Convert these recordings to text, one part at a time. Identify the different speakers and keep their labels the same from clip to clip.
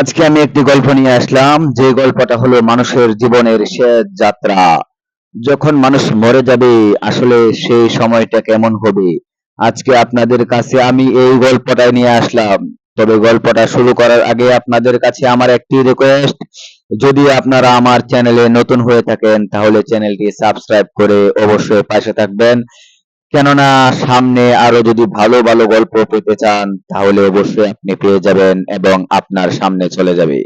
Speaker 1: আজকে আমি একটি গল্প নিয়ে আসলাম। যে গল্পটা হলো মানুষের জীবনের শেষ যাত্রা। যখন মানুষ মরে যাবে, আসলে সেই সময়টা কেমন হবে? আজকে আপনাদের কাছে আমি এই গল্পটাই নিয়ে আসলাম। তবে গল্পটা শুরু করার আগে আপনাদের কাছে আমার একটি রিকোয়েস্ট যদি আপনারা আমার চ্যানেলে নতুন হয়ে থাকেন, তাহলে চ্যানেলটি সাবস্ক্রাইব করে অবশ্যই পাশে থাকবেন। কেননা সামনে আরও যদি ভালো ভালো গল্প পেতে চান, তাহলে অবশ্যই আপনি পেয়ে যাবেন এবং আপনার সামনে চলে যাবে।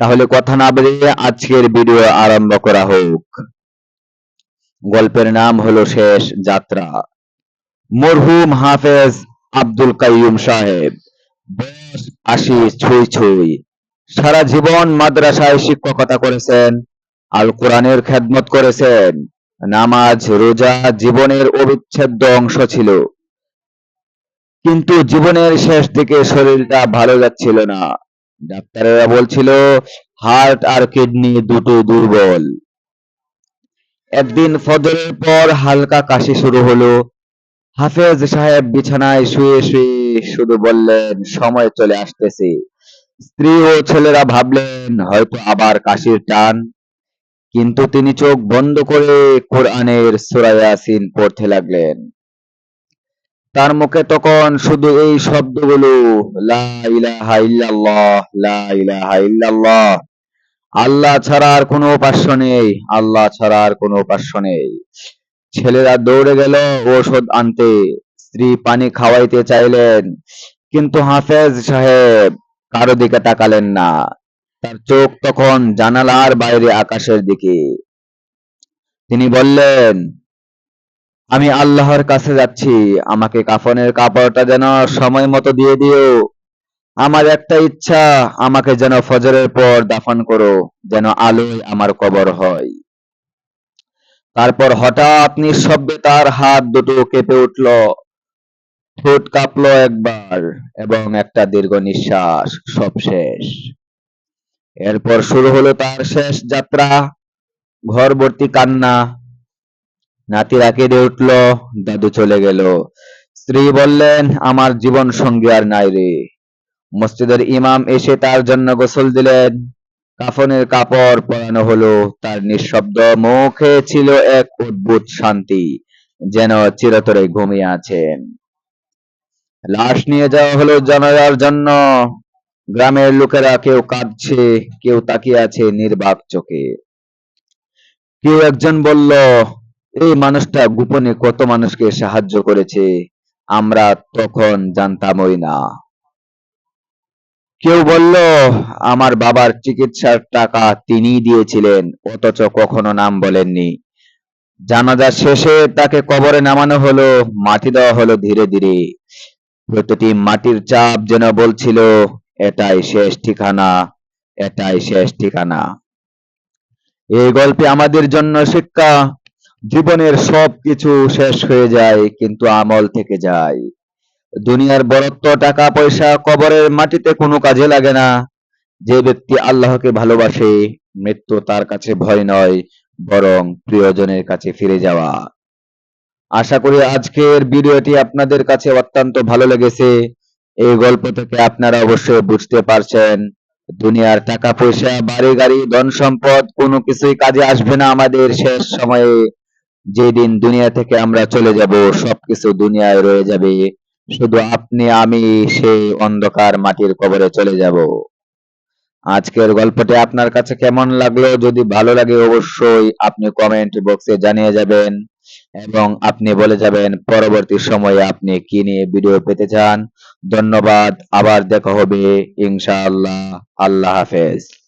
Speaker 1: তাহলে কথা না বেরিয়ে আজকের ভিডিও আরম্ভ করা হোক। গল্পের নাম হলো শেষ যাত্রা। মরহুম হাফেজ আব্দুল কাইয়ুম সাহেব, বয়স আশি ছুঁই ছুঁই। সারা জীবন মাদ্রাসায় শিক্ষকতা করেছেন আল কোরআনের খেদমত করেছেন। নামাজ রোজা জীবনের অবিচ্ছেদ্য অংশ ছিল। কিন্তু জীবনের শেষ দিকে শরীরটা ভালো যাচ্ছিল না। ডাক্তারেরা বলছিল, হার্ট আর কিডনি দুটো দুর্বল। একদিন ফজরের পর হালকা কাশি শুরু হলো। হাফেজ সাহেব বিছানায় শুয়ে শুয়ে শুধু বললেন, সময় চলে আসতেছে। স্ত্রী ও ছেলেরা ভাবলেন, হয়তো আবার কাশির টান। কিন্তু তিনি চোখ বন্ধ করে কোরআনের সূরা ইয়াসিন পড়তে লাগলেন। তার মুখে তখন শুধু এই শব্দগুলো, লা ইলাহা ইল্লাল্লাহ, লা ইলাহা ইল্লাল্লাহ, আল্লাহ ছাড়া আর কোনো উপাস্য নেই, আল্লাহ ছাড়া আর কোনো উপাস্য নেই। ছেলেরা দৌড়ে গেল, ঔষধ আনতে, স্ত্রী পানি খাওয়াইতে চাইলেন, কিন্তু হাফেজ সাহেব কারও দিকে তাকালেন না। তার চোখ তখন জানালার বাইরে আকাশের দিকে। তিনি বললেন, আমি আল্লাহর কাছে যাচ্ছি। আমাকে কাফনের কাপড়টা যেন সময় মতো দিয়ে দিও। আমার একটা ইচ্ছা, আমাকে যেন ফজরের পর দাফন করো, যেন আলোয় আমার কবর হয়। তারপর হঠাৎ নিঃশব্দে তার হাত দুটো কেঁপে উঠল, ঠোঁট কাঁপলো একবার, এবং একটা দীর্ঘ নিঃশ্বাস সব শেষ এরপর শুরু হলো তার শেষ যাত্রা ঘর ভর্তি কান্না নাতিরা কেঁদে উঠল, দাদু চলে গেল। স্ত্রী বললেন, আমার জীবন সঙ্গী আর নাই রে। মসজিদের ইমাম এসে তার জন্য গোসল দিলেন। কাফনের কাপড় পরানো হলো। তার নিঃশব্দ মুখে ছিল এক অদ্ভুত শান্তি, যেন চিরতরে ঘুমিয়ে আছেন। লাশ নিয়ে যাওয়া হলো জানাজার জন্য। গ্রামের লোকেরা কেউ কাঁদছে, কেউ তাকিয়ে আছে নির্বাক চোখে। কেউ একজন বলল, এই মানুষটা গোপনে কত মানুষকে সাহায্য করেছে, আমরা তখন জানতামই না। কেউ বলল, আমার বাবার চিকিৎসার টাকা তিনিই দিয়েছিলেন, অথচ কখনো নাম বলেননি। জানাজা শেষে তাকে কবরে নামানো হলো, মাটি দেওয়া হলো ধীরে ধীরে। প্রতিটি মাটির চাপ যেন বলছিল এটাই শেষ ঠিকানা, এটাই শেষ ঠিকানা। এই গল্পে আমাদের জন্য শিক্ষা, জীবনের সব কিছু শেষ হয়ে যায়, কিন্তু আমল থেকে যায়। দুনিয়ার বরত্ব, টাকা, পয়সা, কবরের মাটিতে কোনো কাজে লাগে না। যে ব্যক্তি আল্লাহকে ভালোবাসে, মৃত্যু তার কাছে ভয় নয়, বরং প্রিয়জনের কাছে ফিরে যাওয়া। আশা করি আজকের ভিডিওটি আপনাদের কাছে অত্যন্ত ভালো লেগেছে। এই গল্প থেকে আপনারা অবশ্যই বুঝতে পারছেন, দুনিয়ার টাকা পয়সা বাড়ি গাড়ি ধন সম্পদ কোনো কিছুই কাজে আসবে না আমাদের শেষ সময়ে। যেদিন দুনিয়া থেকে আমরা চলে যাব, সবকিছু দুনিয়ায় রয়ে যাবে। শুধু আপনি, আমি সেই অন্ধকার মাটির কবরে চলে যাব। আজকের গল্পটি আপনার কাছে কেমন লাগল? যদি ভালো লাগে অবশ্যই আপনি কমেন্ট বক্সে জানিয়ে যাবেন। এবং আপনি বলে যাবেন, পরবর্তী সময়ে আপনি কি নিয়ে ভিডিও পেতে চান? ধন্যবাদ, আবার দেখা হবে, ইনশাআল্লাহ। আল্লাহ হাফেজ।